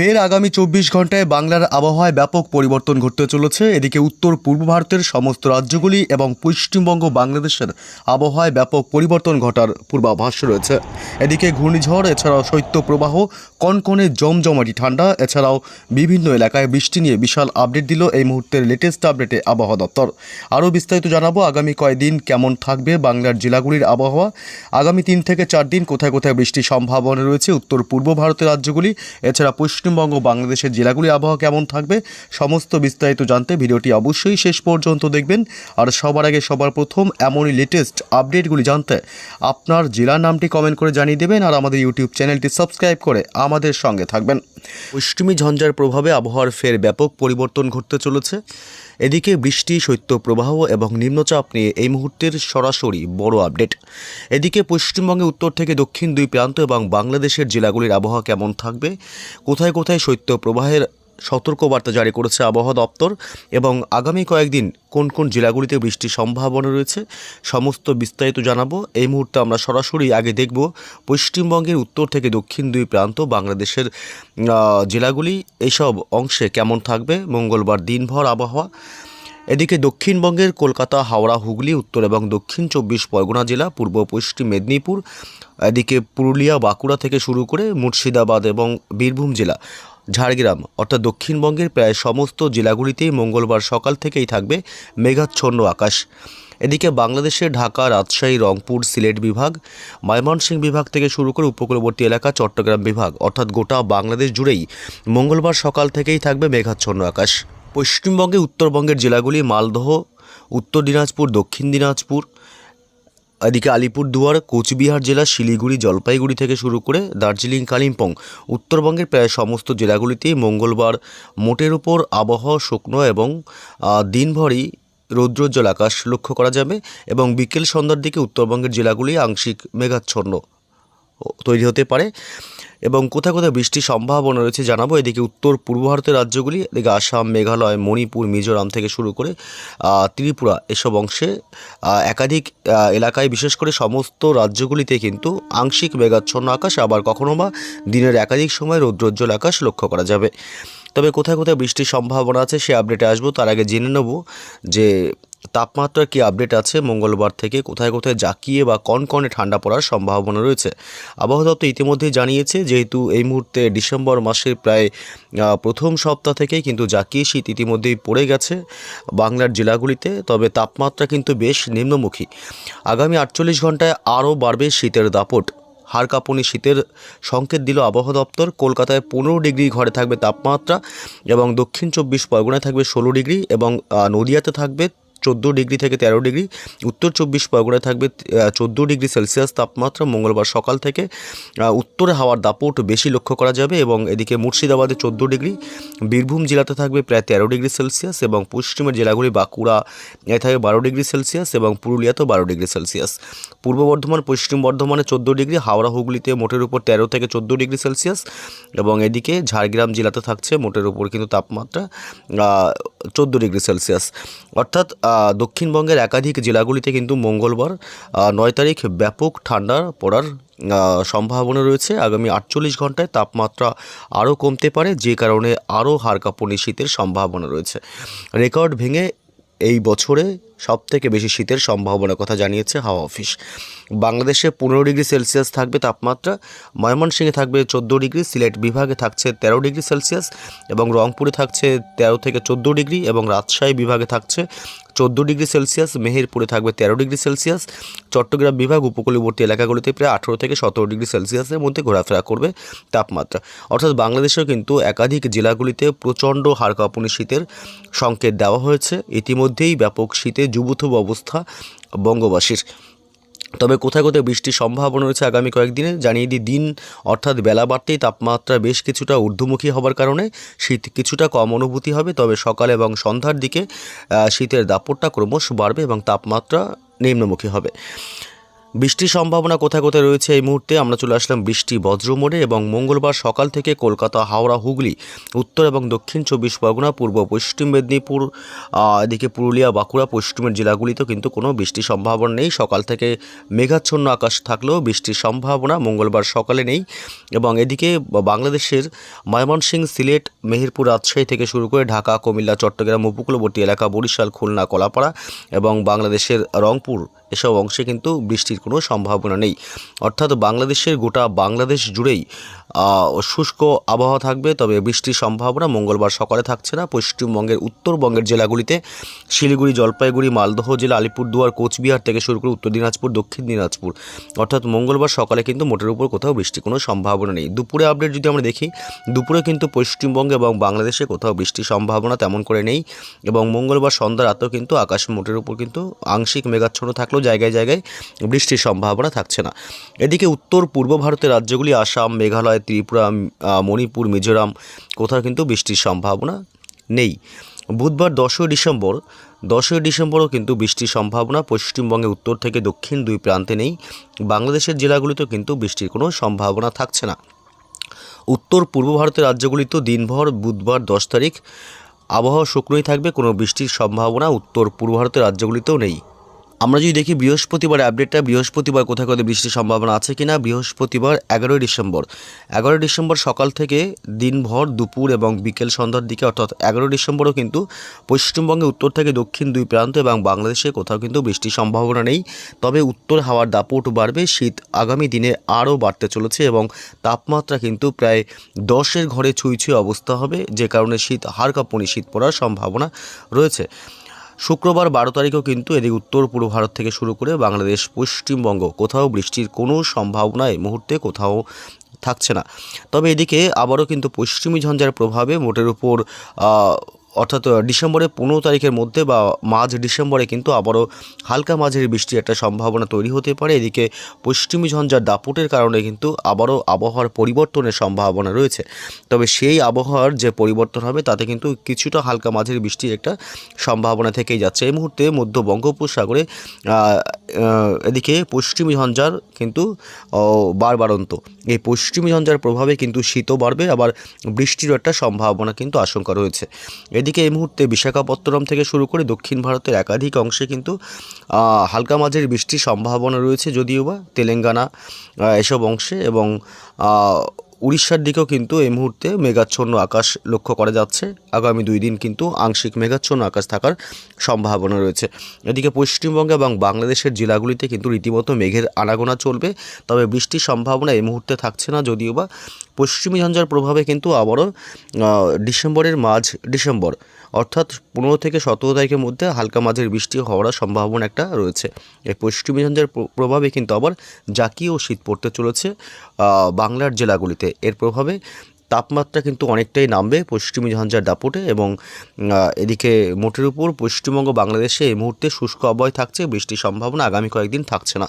ফের আগামী চব্বিশ ঘন্টায় বাংলার আবহাওয়ায় ব্যাপক পরিবর্তন ঘটতে চলেছে। এদিকে উত্তর, পূর্ব ভারতের সমস্ত রাজ্যগুলি এবং পশ্চিমবঙ্গ বাংলাদেশের আবহাওয়ায় ব্যাপক পরিবর্তন ঘটার পূর্বাভাস রয়েছে। এদিকে ঘূর্ণিঝড়, এছাড়াও শৈত্যপ্রবাহ, কনকনে জমজমাটি ঠান্ডা, এছাড়াও বিভিন্ন এলাকায় বৃষ্টি নিয়ে বিশাল আপডেট দিল এই মুহূর্তের লেটেস্ট আপডেটে আবহাওয়া দপ্তর। আরও বিস্তারিত জানাব আগামী কয়েকদিন কেমন থাকবে বাংলার জেলাগুলির আবহাওয়া। আগামী তিন থেকে চার দিন কোথায় কোথায় বৃষ্টির সম্ভাবনা রয়েছে উত্তর, পূর্ব ভারতের রাজ্যগুলি, এছাড়া পশ্চিমবঙ্গ বাংলাদেশের জেলাগুলি আবহাওয়া কেমন থাকবে সমস্ত বিস্তারিত জানতে ভিডিওটি অবশ্যই শেষ পর্যন্ত দেখবেন। আর সবার আগে সবার প্রথম এমনই লেটেস্ট আপডেটগুলি জানতে আপনার জেলার নামটি কমেন্ট করে জানিয়ে দেবেন আর আমাদের ইউটিউব চ্যানেলটি সাবস্ক্রাইব করে আমাদের সঙ্গে থাকবেন। পশ্চিমী ঝঞ্ঝার প্রভাবে আবহাওয়ার ফের ব্যাপক পরিবর্তন ঘটতে চলেছে। এদিকে বৃষ্টি, শৈত্যপ্রবাহ এবং নিম্নচাপ নিয়ে এই মুহূর্তের সরাসরি বড় আপডেট। এদিকে পশ্চিমবঙ্গে উত্তর থেকে দক্ষিণ দুই প্রান্ত এবং বাংলাদেশের জেলাগুলির আবহাওয়া কেমন থাকবে? কোথায় কোথায় শৈত্যপ্রবাহের সতর্কবার্তা জারি করেছে আবহাওয়া দপ্তর এবং আগামী কয়েকদিন কোন কোন জেলাগুলিতে বৃষ্টির সম্ভাবনা রয়েছে সমস্ত বিস্তারিত জানাব। এই মুহূর্তে আমরা সরাসরি আগে দেখব পশ্চিমবঙ্গের উত্তর থেকে দক্ষিণ দুই প্রান্ত, বাংলাদেশের জেলাগুলি এইসব অংশে কেমন থাকবে? মঙ্গলবার দিনভর আবহাওয়া। এদিকে দক্ষিণবঙ্গের কলকাতা, হাওড়া, হুগলি, উত্তর এবং দক্ষিণ চব্বিশ পরগনা জেলা, পূর্ব পশ্চিম মেদিনীপুর, এদিকে পুরুলিয়া, বাঁকুড়া থেকে শুরু করে মুর্শিদাবাদ এবং বীরভূম জেলা। ঝাড়গ্রাম, অর্থাৎ দক্ষিণবঙ্গের প্রায় সমস্ত জেলাগুলিতেই মঙ্গলবার সকাল থেকেই থাকবে মেঘাচ্ছন্ন আকাশ। এদিকে বাংলাদেশের ঢাকা, রাজশাহী, রংপুর, সিলেট বিভাগ, ময়মনসিংহ বিভাগ থেকে শুরু করে উপকূলবর্তী এলাকা, চট্টগ্রাম বিভাগ, অর্থাৎ গোটা বাংলাদেশ জুড়েই মঙ্গলবার সকাল থেকেই থাকবে মেঘাচ্ছন্ন আকাশ। পশ্চিমবঙ্গে উত্তরবঙ্গের জেলাগুলি মালদহ, উত্তর দিনাজপুর, দক্ষিণ দিনাজপুর এদিকে আলিপুরদুয়ার কোচবিহার জেলা, শিলিগুড়ি, জলপাইগুড়ি থেকে শুরু করে দার্জিলিং, কালিম্পং, উত্তরবঙ্গের প্রায় সমস্ত জেলাগুলিতেই মঙ্গলবার মোটের উপর আবহাওয়া শুকনো এবং দিনভরই রৌদ্রোজ্জ্বল আকাশ লক্ষ্য করা যাবে এবং বিকেল সন্ধ্যার দিকে উত্তরবঙ্গের জেলাগুলি আংশিক মেঘাচ্ছন্ন তৈরি হতে পারে। এবং কোথায় কোথায় বৃষ্টির সম্ভাবনা রয়েছে জানাব। এদিকে উত্তর পূর্ব ভারতের রাজ্যগুলি, এদিকে আসাম, মেঘালয়, মণিপুর, মিজোরাম থেকে শুরু করে ত্রিপুরা এসব অংশে একাধিক এলাকায় বিশেষ করে সমস্ত রাজ্যগুলিতে কিন্তু আংশিক মেঘাচ্ছন্ন আকাশ, আবার কখনো বা দিনের একাধিক সময় রৌদ্রোজ্জ্বল আকাশ লক্ষ্য করা যাবে। তবে কোথায় কোথায় বৃষ্টির সম্ভাবনা আছে সে আপডেটে আসব। তার আগে জেনে নেব যে তাপমাত্রার কি আপডেট আছে? মঙ্গলবার থেকে কোথায় কোথায় জাকিয়ে বা কনকনে ঠান্ডা পড়ার সম্ভাবনা রয়েছে? আবহাওয়া দপ্তর ইতিমধ্যেই জানিয়েছে, যেহেতু এই মুহূর্তে ডিসেম্বর মাসের প্রায় প্রথম সপ্তাহ থেকেই কিন্তু জাকিয়ে শীত ইতিমধ্যেই পড়ে গেছে বাংলার জেলাগুলিতে, তবে তাপমাত্রা কিন্তু বেশ নিম্নমুখী। আগামী আটচল্লিশ ঘন্টায় আরও বাড়বে শীতের দাপট। হাড় কাঁপুনি শীতের সংকেত দিল আবহাওয়া দপ্তর। কলকাতায় পনেরো ডিগ্রি ঘরে থাকবে তাপমাত্রা এবং দক্ষিণ চব্বিশ পরগনায় থাকবে ষোলো ডিগ্রি এবং নদিয়াতে থাকবে চোদ্দ ডিগ্রি থেকে তেরো ডিগ্রি, উত্তর চব্বিশ পরগনায় থাকবে চোদ্দ ডিগ্রি সেলসিয়াস তাপমাত্রা, মঙ্গলবার সকাল থেকে উত্তরে হাওয়ার দাপট বেশি লক্ষ্য করা যাবে এবং এদিকে মুর্শিদাবাদে চোদ্দ ডিগ্রি, বীরভূম জেলাতে থাকবে প্রায় তেরো ডিগ্রি সেলসিয়াস এবং পশ্চিমের জেলাগুলি বাঁকুড়া এ থাকবে বারো ডিগ্রি সেলসিয়াস এবং পুরুলিয়াতেও বারো ডিগ্রি সেলসিয়াস। পূর্ব বর্ধমান, পশ্চিম বর্ধমানে চোদ্দ ডিগ্রি, হাওড়া, হুগলিতে মোটের উপর তেরো থেকে চোদ্দ ডিগ্রি সেলসিয়াস এবং এদিকে ঝাড়গ্রাম জেলাতে থাকছে মোটের উপর কিন্তু তাপমাত্রা চোদ্দ ডিগ্রি সেলসিয়াস। অর্থাৎ দক্ষিণবঙ্গের একাধিক জেলাগুলিতে কিন্তু মঙ্গলবার নয় তারিখ ব্যাপক ঠান্ডা পড়ার সম্ভাবনা রয়েছে। আগামী আটচল্লিশ ঘন্টায় তাপমাত্রা আরও কমতে পারে, যে কারণে আরও হাড় কাঁপুনি শীতের সম্ভাবনা রয়েছে। রেকর্ড ভেঙে এই বছরে সব থেকে বেশি শীতের সম্ভাবনার কথা জানিয়েছে হাওয়া অফিস। বাংলাদেশে পনেরো ডিগ্রি সেলসিয়াস থাকবে তাপমাত্রা, ময়মনসিংহে থাকবে চোদ্দ ডিগ্রি, সিলেট বিভাগে থাকছে তেরো ডিগ্রি সেলসিয়াস এবং রংপুরে থাকছে তেরো থেকে চোদ্দ ডিগ্রি এবং রাজশাহী বিভাগে থাকছে চোদ্দ ডিগ্রি সেলসিয়াস, মেহেরপুরে থাকবে তেরো ডিগ্রি সেলসিয়াস। চট্টগ্রাম বিভাগ উপকূলবর্তী এলাকাগুলিতে প্রায় আঠেরো থেকে সতেরো ডিগ্রি সেলসিয়াসের মধ্যে ঘোরাফেরা করবে তাপমাত্রা। অর্থাৎ বাংলাদেশেও কিন্তু একাধিক জেলাগুলিতে প্রচণ্ড হাড় কাঁপুনি শীতের সংকেত দেওয়া হয়েছে। ইতিমধ্যেই ব্যাপক শীতে যুবথুব অবস্থা বঙ্গবাসীর। তবে কোথায় কোথায় বৃষ্টির সম্ভাবনা রয়েছে আগামী কয়েকদিনে জানিয়ে দিই, দিন অর্থাৎ বেলা বাড়তেই তাপমাত্রা বেশ কিছুটা ঊর্ধ্বমুখী হবার কারণে শীত কিছুটা কম অনুভূতি হবে। তবে সকাল এবং সন্ধ্যার দিকে শীতের দাপটটা ক্রমশ বাড়বে এবং তাপমাত্রা নিম্নমুখী হবে। বৃষ্টির সম্ভাবনা কোথায় কোথায় রয়েছে এই মুহূর্তে? আমরা চলে আসলাম বৃষ্টি বজ্র মোড়ে এবং মঙ্গলবার সকাল থেকে কলকাতা, হাওড়া, হুগলি, উত্তর এবং দক্ষিণ চব্বিশ পরগনা, পূর্ব, পশ্চিম মেদিনীপুর এদিকে পুরুলিয়া, বাঁকুড়া, পশ্চিমের জেলাগুলিতেও কিন্তু কোনো বৃষ্টির সম্ভাবনা নেই। সকাল থেকে মেঘাচ্ছন্ন আকাশ থাকলেও বৃষ্টির সম্ভাবনা মঙ্গলবার সকালে নেই এবং এদিকে বাংলাদেশের ময়মনসিংহ, সিলেট, মেহেরপুর, রাজশাহী থেকে শুরু করে ঢাকা, কুমিল্লা, চট্টগ্রাম, উপকূলবর্তী এলাকা, বরিশাল, খুলনা, কলাপাড়া এবং বাংলাদেশের রংপুর এসব অংশে কিন্তু বৃষ্টির কোনো সম্ভাবনা নেই। অর্থাৎ বাংলাদেশের গোটা বাংলাদেশ জুড়েই শুষ্ক আবহাওয়া থাকবে, তবে বৃষ্টির সম্ভাবনা মঙ্গলবার সকালে থাকছে না। পশ্চিমবঙ্গের উত্তরবঙ্গের জেলাগুলিতে শিলিগুড়ি, জলপাইগুড়ি, মালদহ জেলা, আলিপুরদুয়ার, কোচবিহার থেকে শুরু করে উত্তর দিনাজপুর, দক্ষিণ দিনাজপুর। অর্থাৎ মঙ্গলবার সকালে কিন্তু মোটের উপর কোথাও বৃষ্টির কোনো সম্ভাবনা নেই। দুপুরে আপডেট যদি আমরা দেখি, দুপুরে কিন্তু পশ্চিমবঙ্গ এবং বাংলাদেশে কোথাও বৃষ্টির সম্ভাবনা তেমন করে নেই এবং মঙ্গলবার সন্ধ্যা রাতেও কিন্তু আকাশ মোটের উপর কিন্তু আংশিক মেঘাচ্ছন্ন থাকলেও জায়গায় জায়গায় বৃষ্টির সম্ভাবনা থাকছে না। এদিকে উত্তর পূর্ব ভারতের রাজ্যগুলি, আসাম, মেঘালয় ত্রিপুরা মণিপুর, মিজোরাম, কোথাও কিন্তু বৃষ্টির সম্ভাবনা নেই। বুধবার দশই ডিসেম্বর, দশই ডিসেম্বরও কিন্তু বৃষ্টির সম্ভাবনা পশ্চিমবঙ্গে উত্তর থেকে দক্ষিণ দুই প্রান্তে নেই। বাংলাদেশের জেলাগুলিতেও কিন্তু বৃষ্টির কোনো সম্ভাবনা থাকছে না। উত্তর পূর্ব ভারতের রাজ্যগুলিতেও দিনভর বুধবার দশ তারিখ আবহাওয়া শুকনোই থাকবে, কোনো বৃষ্টির সম্ভাবনা উত্তর পূর্ব ভারতের রাজ্যগুলিতেও নেই। আমরা যদি দেখি বৃহস্পতিবার আপডেটটা বৃহস্পতিবার কোথায় কোথায় বৃষ্টির সম্ভাবনা আছে কিনা, বৃহস্পতিবার এগারোই ডিসেম্বর। এগারোই ডিসেম্বর সকাল থেকে দিনভর দুপুর এবং বিকেল সন্ধ্যার দিকে, অর্থাৎ এগারোই ডিসেম্বরও কিন্তু পশ্চিমবঙ্গে উত্তর থেকে দক্ষিণ দুই প্রান্ত এবং বাংলাদেশে কোথাও কিন্তু বৃষ্টির সম্ভাবনা নেই। তবে উত্তর হাওয়ার দাপট বাড়বে, শীত আগামী দিনে আরও বাড়তে চলেছে এবং তাপমাত্রা কিন্তু প্রায় দশের ঘরে ছুঁই ছুঁই অবস্থা হবে, যে কারণে শীত, হাড় কাঁপুনি, শীত পড়ার সম্ভাবনা রয়েছে। শুক্রবার বারো তারিখেও কিন্তু এদিকে উত্তর পূর্ব ভারত থেকে শুরু করে বাংলাদেশ, পশ্চিমবঙ্গ কোথাও বৃষ্টির কোনো সম্ভাবনা এই মুহূর্তে কোথাও থাকছে না। তবে এদিকে আবারও কিন্তু পশ্চিমী ঝঞ্ঝার প্রভাবে মোটের উপর অর্থাৎ ডিসেম্বরের পনেরো তারিখের মধ্যে বা মাঝ ডিসেম্বরে কিন্তু আবারও হালকা মাঝের বৃষ্টির একটা সম্ভাবনা তৈরি হতে পারে। এদিকে পশ্চিমী ঝঞ্ঝার দাপটের কারণে কিন্তু আবারও আবহাওয়ার পরিবর্তনের সম্ভাবনা রয়েছে। তবে সেই আবহাওয়ার যে পরিবর্তন হবে, তাতে কিন্তু কিছুটা হালকা মাঝের বৃষ্টির একটা সম্ভাবনা থেকেই যাচ্ছে। এই মুহূর্তে মধ্য বঙ্গোপসাগরে এদিকে পশ্চিমী ঝঞ্ঝার কিন্তু বারবারন্ত। এই পশ্চিমী ঝঞ্ঝার প্রভাবে কিন্তু শীতও বাড়বে, আবার বৃষ্টিরও একটা সম্ভাবনা কিন্তু আশঙ্কা রয়েছে। এদিকে এই মুহূর্তে বিশাখাপত্তনম থেকে শুরু করে দক্ষিণ ভারতের একাধিক অংশে কিন্তু হালকা মাঝের বৃষ্টির সম্ভাবনা রয়েছে, যদিও বা তেলেঙ্গানা এসব অংশে এবং উড়িষ্যার দিকেও কিন্তু এই মুহূর্তে মেঘাচ্ছন্ন আকাশ লক্ষ্য করা যাচ্ছে। আগামী দুই দিন কিন্তু আংশিক মেঘাচ্ছন্ন আকাশ থাকার সম্ভাবনা রয়েছে। এদিকে পশ্চিমবঙ্গ এবং বাংলাদেশের জেলাগুলিতে কিন্তু রীতিমতো মেঘের আনাগোনা চলবে। তবে বৃষ্টির সম্ভাবনা এই মুহূর্তে থাকছে না, যদিও বা পশ্চিমী ঝঞ্ঝার প্রভাবে কিন্তু আবারও ডিসেম্বরের মাঝ, ডিসেম্বর অর্থাৎ পনেরো থেকে সতেরো তারিখের মধ্যে হালকা মাঝের বৃষ্টি হওয়ার সম্ভাবনা একটা রয়েছে। এই পশ্চিমী ঝঞ্ঝার প্র- প্রভাবে কিন্তু আবার জাকিয়ে ও শীত পড়তে চলেছে বাংলার জেলাগুলিতে। এর প্রভাবে তাপমাত্রা কিন্তু অনেকটাই নামবে পশ্চিমী ঝঞ্ঝার দাপটে এবং এদিকে মোটের উপর পশ্চিমবঙ্গ বাংলাদেশে এই মুহূর্তে শুষ্ক আবহাওয়ায় থাকছে, বৃষ্টির সম্ভাবনা আগামী কয়েকদিন থাকছে না।